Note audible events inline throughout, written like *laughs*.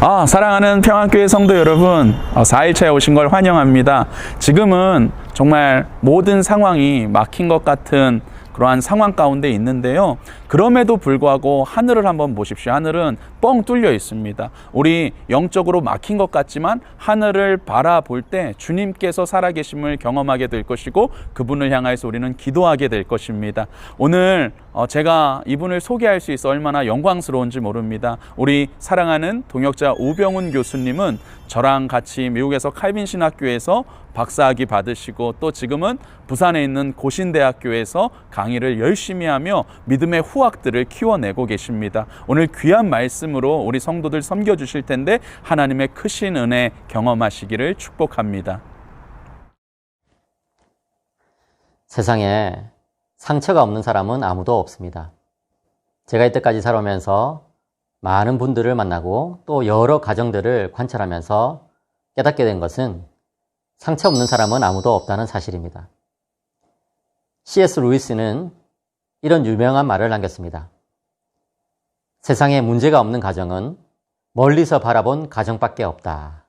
아, 사랑하는 평안교회 성도 여러분, 어, 4일차에 오신 걸 환영합니다. 지금은 정말 모든 상황이 막힌 것 같은 그러한 상황 가운데 있는데요. 그럼에도 불구하고 하늘을 한번 보십시오. 하늘은 뻥 뚫려 있습니다. 우리 영적으로 막힌 것 같지만 하늘을 바라볼 때 주님께서 살아계심을 경험하게 될 것이고 그분을 향하여서 우리는 기도하게 될 것입니다. 오늘 어, 제가 이분을 소개할 수 있어 얼마나 영광스러운지 모릅니다. 우리 사랑하는 동역자 우병훈 교수님은 저랑 같이 미국에서 칼빈 신학교에서 박사학위 받으시고 또 지금은 부산에 있는 고신대학교에서 강의를 열심히 하며 믿음의 후학들을 키워내고 계십니다. 오늘 귀한 말씀으로 우리 성도들 섬겨 주실 텐데 하나님의 크신 은혜 경험하시기를 축복합니다. 세상에 상처가 없는 사람은 아무도 없습니다. 제가 이때까지 살아오면서 많은 분들을 만나고 또 여러 가정들을 관찰하면서 깨닫게 된 것은 상처 없는 사람은 아무도 없다는 사실입니다. C.S. 루이스는 이런 유명한 말을 남겼습니다. 세상에 문제가 없는 가정은 멀리서 바라본 가정밖에 없다.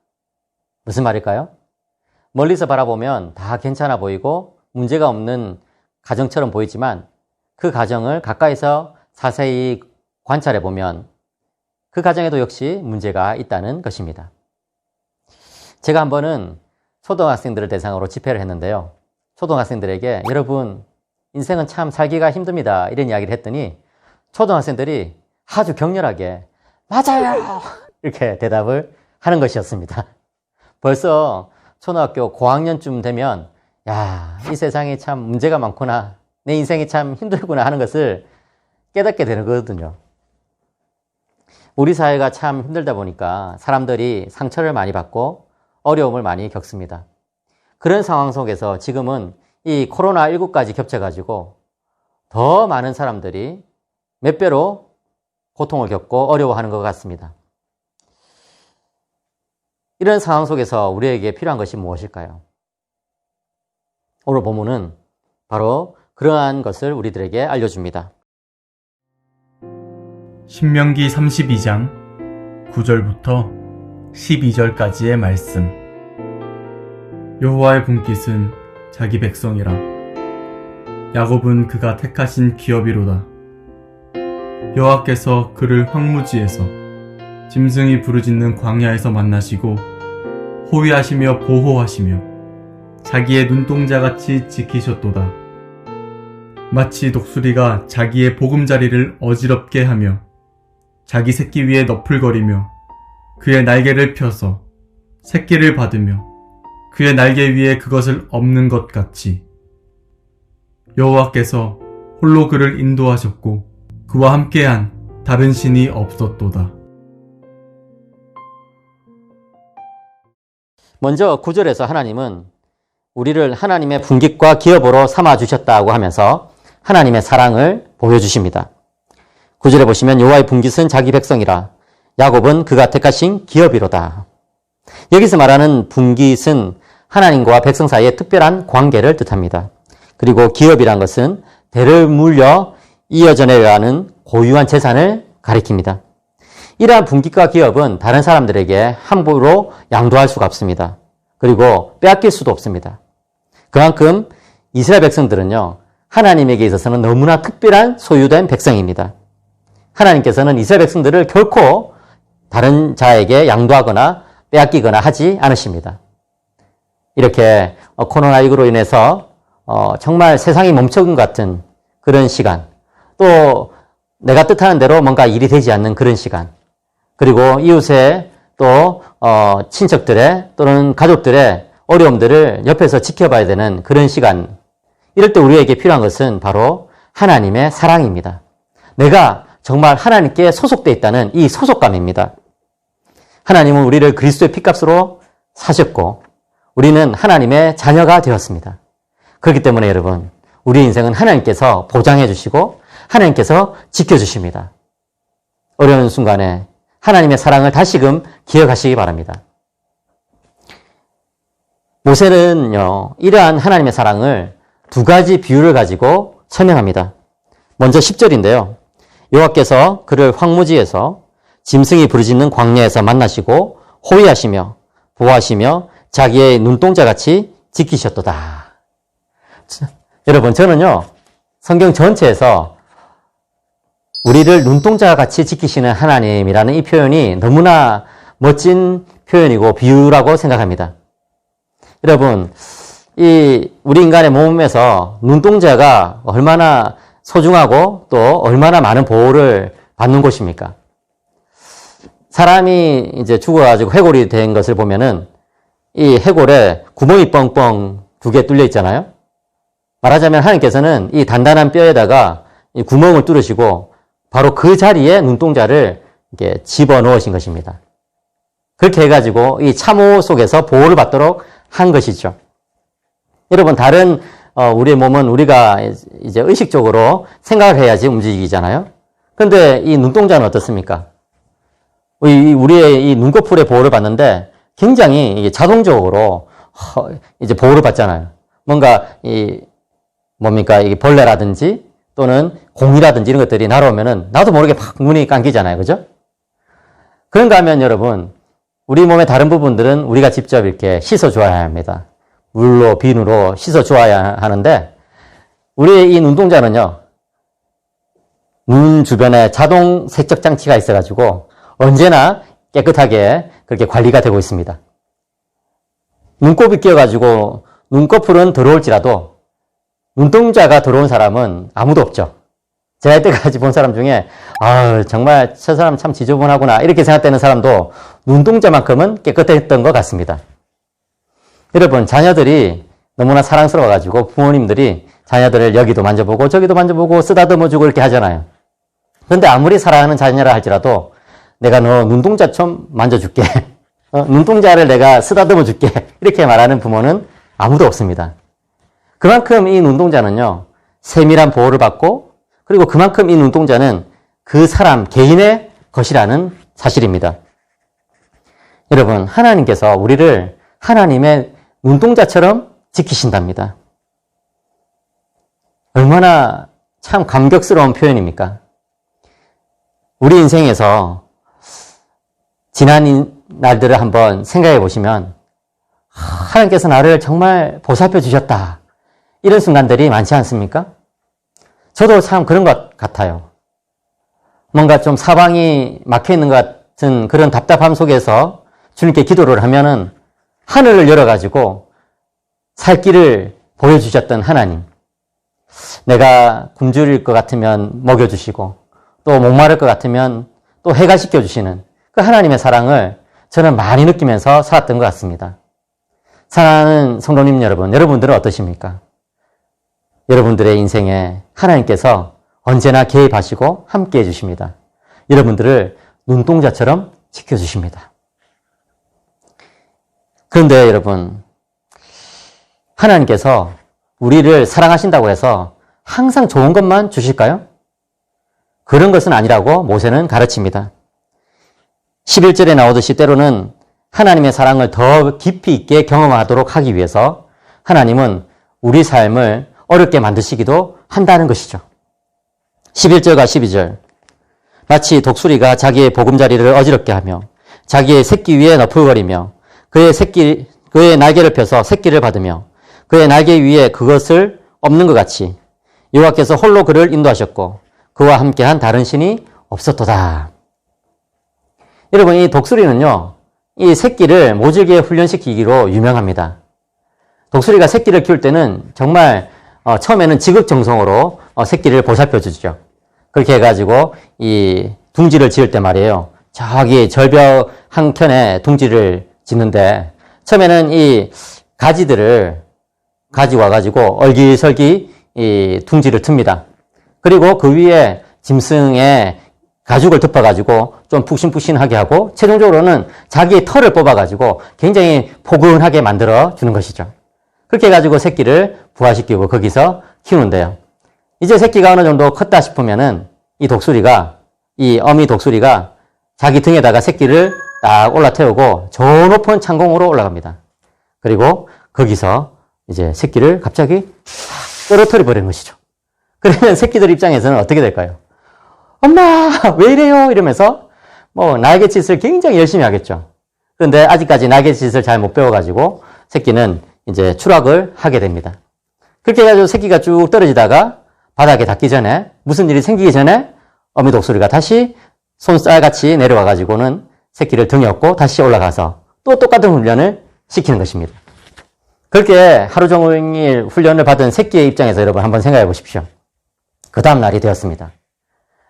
무슨 말일까요? 멀리서 바라보면 다 괜찮아 보이고 문제가 없는 가정처럼 보이지만 그 가정을 가까이서 자세히 관찰해 보면 그 가정에도 역시 문제가 있다는 것입니다. 제가 한 번은 초등학생들을 대상으로 집회를 했는데요. 초등학생들에게 여러분 인생은 참 살기가 힘듭니다. 이런 이야기를 했더니 초등학생들이 아주 격렬하게 맞아요! *laughs* 이렇게 대답을 하는 것이었습니다. 벌써 초등학교 고학년쯤 되면 야, 이 세상에 참 문제가 많구나. 내 인생이 참 힘들구나 하는 것을 깨닫게 되는 거거든요. 우리 사회가 참 힘들다 보니까 사람들이 상처를 많이 받고 어려움을 많이 겪습니다. 그런 상황 속에서 지금은 이 코로나19까지 겹쳐가지고 더 많은 사람들이 몇 배로 고통을 겪고 어려워하는 것 같습니다. 이런 상황 속에서 우리에게 필요한 것이 무엇일까요? 오늘 본문은 바로 그러한 것을 우리들에게 알려줍니다. 신명기 32장 9절부터 12절까지의 말씀. 여호와의 분깃은 자기 백성이라. 야곱은 그가 택하신 기업이로다. 여호와께서 그를 황무지에서 짐승이 부르짖는 광야에서 만나시고 호위하시며 보호하시며 자기의 눈동자같이 지키셨도다. 마치 독수리가 자기의 보금자리를 어지럽게 하며 자기 새끼 위에 너풀거리며 그의 날개를 펴서 새끼를 받으며 그의 날개 위에 그것을 엎는 것 같이 여호와께서 홀로 그를 인도하셨고 그와 함께한 다른 신이 없었도다. 먼저 9절에서 하나님은 우리를 하나님의 분깃과 기업으로 삼아 주셨다고 하면서 하나님의 사랑을 보여주십니다. 9절에 보시면 여호와의 분깃은 자기 백성이라 야곱은 그가 택하신 기업이로다. 여기서 말하는 분깃은 하나님과 백성 사이의 특별한 관계를 뜻합니다. 그리고 기업이란 것은 대를 물려 이어져 내려가는 고유한 재산을 가리킵니다. 이러한 분깃과 기업은 다른 사람들에게 함부로 양도할 수가 없습니다. 그리고 빼앗길 수도 없습니다. 그만큼 이스라엘 백성들은요, 하나님에게 있어서는 너무나 특별한 소유된 백성입니다. 하나님께서는 이스라엘 백성들을 결코 다른 자에게 양도하거나 빼앗기거나 하지 않으십니다. 이렇게 어, 코로나19로 인해서 어, 정말 세상이 멈춰간 것 같은 그런 시간, 또 내가 뜻하는 대로 뭔가 일이 되지 않는 그런 시간, 그리고 이웃의 또 어, 친척들의 또는 가족들의 어려움들을 옆에서 지켜봐야 되는 그런 시간, 이럴 때 우리에게 필요한 것은 바로 하나님의 사랑입니다. 내가 정말 하나님께 소속되어 있다는 이 소속감입니다. 하나님은 우리를 그리스도의 피값으로 사셨고 우리는 하나님의 자녀가 되었습니다. 그렇기 때문에 여러분, 우리 인생은 하나님께서 보장해 주시고 하나님께서 지켜 주십니다. 어려운 순간에 하나님의 사랑을 다시금 기억하시기 바랍니다. 모세는요, 이러한 하나님의 사랑을 두 가지 비유를 가지고 설명합니다. 먼저 10절인데요. 여호와께서 그를 황무지에서 짐승이 부르짖는 광야에서 만나시고 호위하시며 보호하시며 자기의 눈동자 같이 지키셨도다. 자, 여러분 저는요 성경 전체에서 우리를 눈동자 같이 지키시는 하나님이라는 이 표현이 너무나 멋진 표현이고 비유라고 생각합니다. 여러분 이 우리 인간의 몸에서 눈동자가 얼마나 소중하고 또 얼마나 많은 보호를 받는 곳입니까? 사람이 이제 죽어가지고 해골이 된 것을 보면은 이 해골에 구멍이 뻥뻥 두 개 뚫려 있잖아요. 말하자면 하나님께서는 이 단단한 뼈에다가 이 구멍을 뚫으시고 바로 그 자리에 눈동자를 이렇게 집어 넣으신 것입니다. 그렇게 해가지고 이 참호 속에서 보호를 받도록 한 것이죠. 여러분 다른 어, 우리의 몸은 우리가 이제 의식적으로 생각을 해야지 움직이잖아요. 근데 이 눈동자는 어떻습니까? 이- 우리의 이 눈꺼풀의 보호를 받는데 굉장히 자동적으로 허- 이제 보호를 받잖아요. 뭔가 이 뭡니까 이 벌레라든지 또는 공이라든지 이런 것들이 날아오면은 나도 모르게 팍 눈이 감기잖아요, 그죠? 그런가 하면 여러분 우리 몸의 다른 부분들은 우리가 직접 이렇게 씻어 줘야 합니다. 물로 비누로 씻어 줘야 하는데 우리의 이 눈동자는요 눈 주변에 자동 세척 장치가 있어가지고 언제나 깨끗하게 그렇게 관리가 되고 있습니다. 눈곱이 끼어가지고 눈꺼풀은 들어올지라도 눈동자가 들어온 사람은 아무도 없죠. 제가 이때까지 본 사람 중에 아 정말 저 사람 참 지저분하구나 이렇게 생각되는 사람도 눈동자만큼은 깨끗했던 것 같습니다. 여러분 자녀들이 너무나 사랑스러워가지고 부모님들이 자녀들을 여기도 만져보고 저기도 만져보고 쓰다듬어주고 이렇게 하잖아요. 그런데 아무리 사랑하는 자녀라 할지라도 내가 너 눈동자 좀 만져줄게. *laughs* 어, 눈동자를 내가 쓰다듬어 줄게. *laughs* 이렇게 말하는 부모는 아무도 없습니다. 그만큼 이 눈동자는요, 세밀한 보호를 받고, 그리고 그만큼 이 눈동자는 그 사람 개인의 것이라는 사실입니다. 여러분, 하나님께서 우리를 하나님의 눈동자처럼 지키신답니다. 얼마나 참 감격스러운 표현입니까? 우리 인생에서 지난 인- 날들을 한번 생각해 보시면 하나님께서 나를 정말 보살펴 주셨다. 이런 순간들이 많지 않습니까? 저도 참 그런 것 같아요. 뭔가 좀 사방이 막혀 있는 것 같은 그런 답답함 속에서 주님께 기도를 하면은 하늘을 열어가지고 살 길을 보여주셨던 하나님. 내가 굶주릴 것 같으면 먹여주시고 또 목마를 것 같으면 또 해가 시켜주시는 그 하나님의 사랑을 저는 많이 느끼면서 살았던 것 같습니다. 사랑하는 성도님 여러분, 여러분들은 어떠십니까? 여러분들의 인생에 하나님께서 언제나 개입하시고 함께 해주십니다. 여러분들을 눈동자처럼 지켜주십니다. 그런데 여러분, 하나님께서 우리를 사랑하신다고 해서 항상 좋은 것만 주실까요? 그런 것은 아니라고 모세는 가르칩니다. 11절에 나오듯이 때로는 하나님의 사랑을 더 깊이 있게 경험하도록 하기 위해서 하나님은 우리 삶을 어렵게 만드시기도 한다는 것이죠. 11절과 12절. 마치 독수리가 자기의 보금자리를 어지럽게 하며 자기의 새끼 위에 너풀거리며 그의 새끼, 그의 날개를 펴서 새끼를 받으며 그의 날개 위에 그것을 없는 것 같이 여호와께서 홀로 그를 인도하셨고 그와 함께한 다른 신이 없었도다. 여러분 이 독수리는요 이 새끼를 모질게 훈련시키기로 유명합니다. 독수리가 새끼를 키울 때는 정말 어, 처음에는 지극정성으로 어, 새끼를 보살펴 주죠. 그렇게 해가지고 이 둥지를 지을 때 말이에요. 저기 절벽 한켠에 둥지를 짓는데 처음에는 이 가지들을 가지고 와가지고 얼기설기 이 둥지를 틉니다. 그리고 그 위에 짐승의 가죽을 덮어가지고 좀 푹신푹신하게 하고 최종적으로는 자기의 털을 뽑아가지고 굉장히 포근하게 만들어 주는 것이죠. 그렇게 해가지고 새끼를 부화시키고 거기서 키우는데요. 이제 새끼가 어느 정도 컸다 싶으면은 이 독수리가 이 어미 독수리가 자기 등에다가 새끼를 딱 올라태우고 저 높은 창공으로 올라갑니다. 그리고 그 거기서 이제 새끼를 갑자기 떨어뜨려 버리는 것이죠. *laughs* 그러면 새끼들 입장에서는 어떻게 될까요? 엄마, 왜 이래요? 이러면서 뭐 날갯짓을 굉장히 열심히 하겠죠. 그런데 아직까지 날갯짓을 잘 못 배워가지고 새끼는 이제 추락을 하게 됩니다. 그렇게 해가지고 새끼가 쭉 떨어지다가 바닥에 닿기 전에 무슨 일이 생기기 전에 어미 독수리가 다시 손쌀같이 내려와가지고는 새끼를 등에 업고 다시 올라가서 또 똑같은 훈련을 시키는 것입니다. 그렇게 하루 종일 훈련을 받은 새끼의 입장에서 여러분 한번 생각해 보십시오. 그 다음 날이 되었습니다.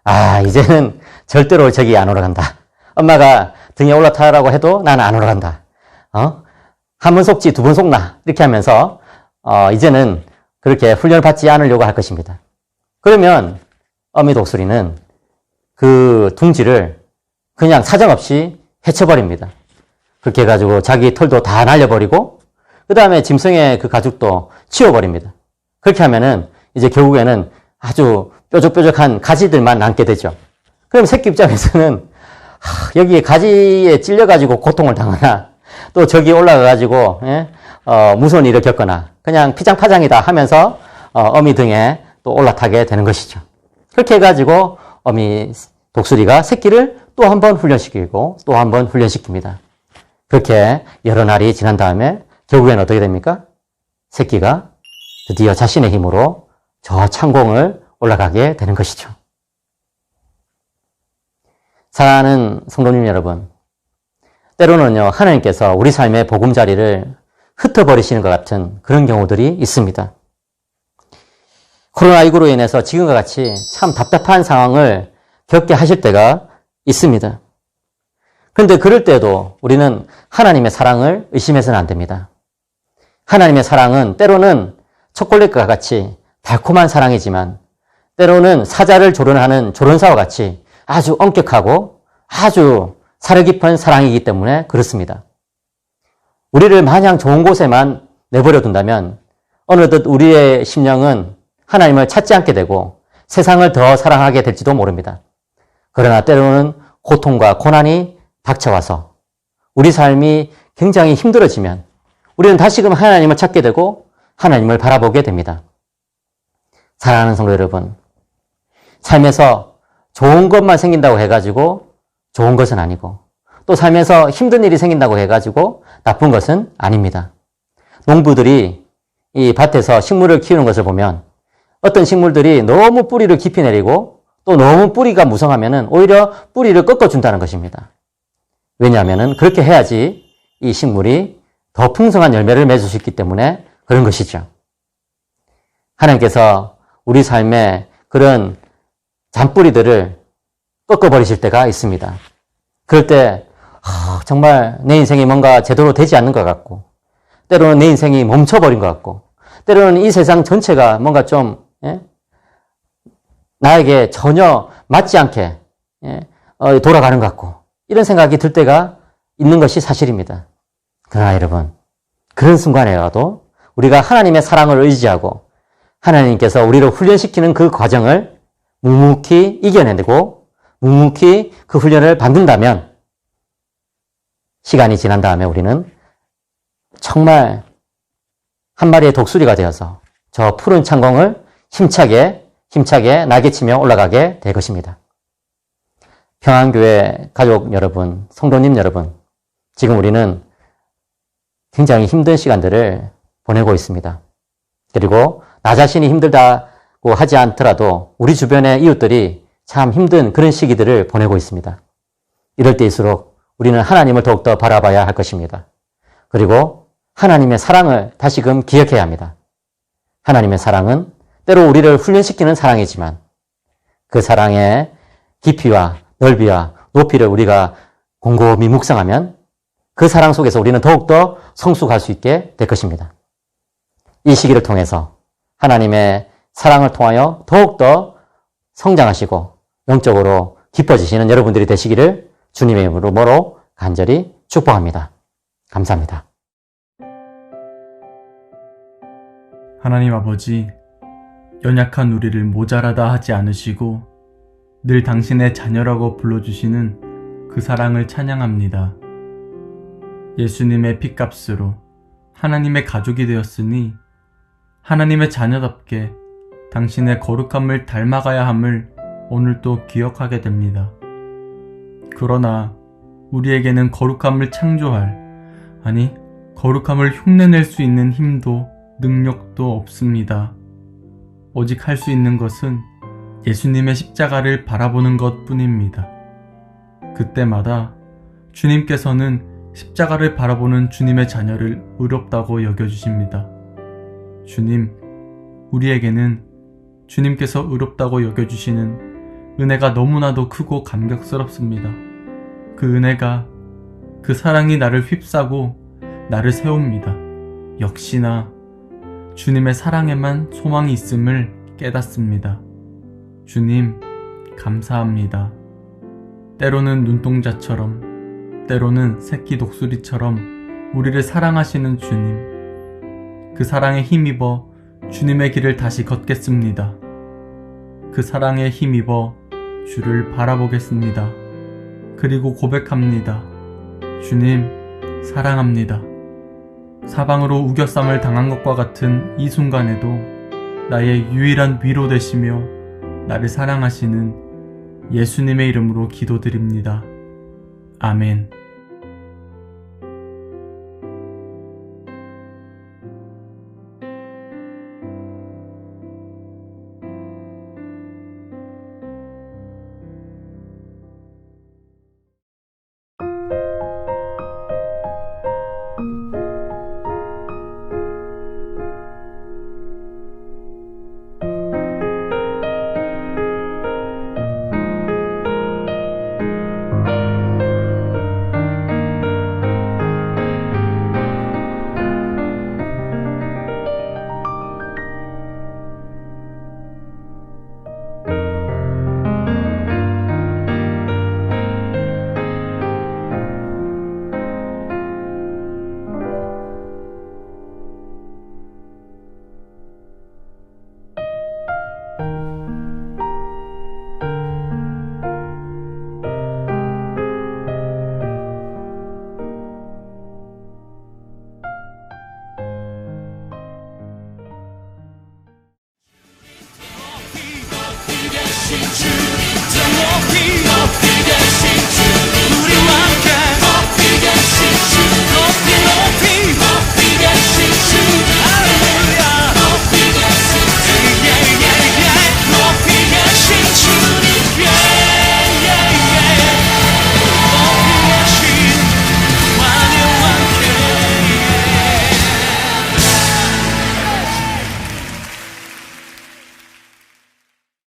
아, 이제는 절대로 저기 안 올라간다. 엄마가 등에 올라타라고 해도 나는 안 올라간다. 어? 한 번 속지 두 번 속나. 이렇게 하면서, 어, 이제는 그렇게 훈련을 받지 않으려고 할 것입니다. 그러면 어미 독수리는 그 둥지를 그냥 사정없이 해쳐버립니다. 그렇게 해가지고 자기 털도 다 날려버리고, 그 다음에 짐승의 그 가죽도 치워버립니다. 그렇게 하면은 이제 결국에는 아주 뾰족뾰족한 가지들만 남게 되죠. 그럼 새끼 입장에서는 하, 여기 가지에 찔려가지고 고통을 당하나 또 저기 올라가가지고 예? 어, 무서운 일을 겪거나 그냥 피장파장이다 하면서 어, 미 등에 또 올라타게 되는 것이죠. 그렇게 해가지고 어미 독수리가 새끼를 또 한 번 훈련시키고 또 한 번 훈련시킵니다. 그렇게 여러 날이 지난 다음에 결국에는 어떻게 됩니까? 새끼가 드디어 자신의 힘으로 저 창공을 올라가게 되는 것이죠. 사랑하는 성도님 여러분, 때로는요, 하나님께서 우리 삶의 보금자리를 흩어버리시는 것 같은 그런 경우들이 있습니다. 코로나19로 인해서 지금과 같이 참 답답한 상황을 겪게 하실 때가 있습니다. 그런데 그럴 때도 우리는 하나님의 사랑을 의심해서는 안 됩니다. 하나님의 사랑은 때로는 초콜릿과 같이 달콤한 사랑이지만 때로는 사자를 조련하는 조련사와 같이 아주 엄격하고 아주 사려 깊은 사랑이기 때문에 그렇습니다. 우리를 마냥 좋은 곳에만 내버려 둔다면 어느덧 우리의 심령은 하나님을 찾지 않게 되고 세상을 더 사랑하게 될지도 모릅니다. 그러나 때로는 고통과 고난이 닥쳐와서 우리 삶이 굉장히 힘들어지면 우리는 다시금 하나님을 찾게 되고 하나님을 바라보게 됩니다. 사랑하는 성도 여러분, 삶에서 좋은 것만 생긴다고 해가지고 좋은 것은 아니고 또 삶에서 힘든 일이 생긴다고 해가지고 나쁜 것은 아닙니다. 농부들이 이 밭에서 식물을 키우는 것을 보면 어떤 식물들이 너무 뿌리를 깊이 내리고 또 너무 뿌리가 무성하면은 오히려 뿌리를 꺾어준다는 것입니다. 왜냐하면은 그렇게 해야지 이 식물이 더 풍성한 열매를 맺을 수 있기 때문에 그런 것이죠. 하나님께서 우리 삶에 그런 잔뿌리들을 꺾어버리실 때가 있습니다. 그럴 때 아, 정말 내 인생이 뭔가 제대로 되지 않는 것 같고 때로는 내 인생이 멈춰버린 것 같고 때로는 이 세상 전체가 뭔가 좀 예? 나에게 전혀 맞지 않게 예? 어, 돌아가는 것 같고 이런 생각이 들 때가 있는 것이 사실입니다. 그러나 여러분 그런 순간에라도 우리가 하나님의 사랑을 의지하고 하나님께서 우리를 훈련시키는 그 과정을 묵묵히 이겨내고 묵묵히 그 훈련을 받는다면 시간이 지난 다음에 우리는 정말 한 마리의 독수리가 되어서 저 푸른 창공을 힘차게 힘차게 날개치며 올라가게 될 것입니다. 평안교회 가족 여러분, 성도님 여러분, 지금 우리는 굉장히 힘든 시간들을 보내고 있습니다. 그리고 나 자신이 힘들다고 하지 않더라도 우리 주변의 이웃들이 참 힘든 그런 시기들을 보내고 있습니다. 이럴 때일수록 우리는 하나님을 더욱더 바라봐야 할 것입니다. 그리고 하나님의 사랑을 다시금 기억해야 합니다. 하나님의 사랑은 때로 우리를 훈련시키는 사랑이지만 그 사랑의 깊이와 넓이와 높이를 우리가 곰곰이 묵상하면 그 사랑 속에서 우리는 더욱더 성숙할 수 있게 될 것입니다. 이 시기를 통해서 하나님의 사랑을 통하여 더욱더 성장하시고 영적으로 기뻐지시는 여러분들이 되시기를 주님의 이름으로 간절히 축복합니다. 감사합니다. 하나님 아버지, 연약한 우리를 모자라다 하지 않으시고 늘 당신의 자녀라고 불러주시는 그 사랑을 찬양합니다. 예수님의 피값으로 하나님의 가족이 되었으니 하나님의 자녀답게 당신의 거룩함을 닮아가야 함을 오늘도 기억하게 됩니다. 그러나 우리에게는 거룩함을 창조할, 아니, 거룩함을 흉내낼 수 있는 힘도 능력도 없습니다. 오직 할 수 있는 것은 예수님의 십자가를 바라보는 것 뿐입니다. 그때마다 주님께서는 십자가를 바라보는 주님의 자녀를 의롭다고 여겨주십니다. 주님, 우리에게는 주님께서 의롭다고 여겨주시는 은혜가 너무나도 크고 감격스럽습니다. 그 은혜가 그 사랑이 나를 휩싸고 나를 세웁니다. 역시나 주님의 사랑에만 소망이 있음을 깨닫습니다. 주님, 감사합니다. 때로는 눈동자처럼, 때로는 새끼 독수리처럼 우리를 사랑하시는 주님. 그 사랑에 힘입어 주님의 길을 다시 걷겠습니다. 그 사랑에 힘입어 주를 바라보겠습니다. 그리고 고백합니다. 주님, 사랑합니다. 사방으로 우겨쌈을 당한 것과 같은 이 순간에도 나의 유일한 위로 되시며 나를 사랑하시는 예수님의 이름으로 기도드립니다. 아멘.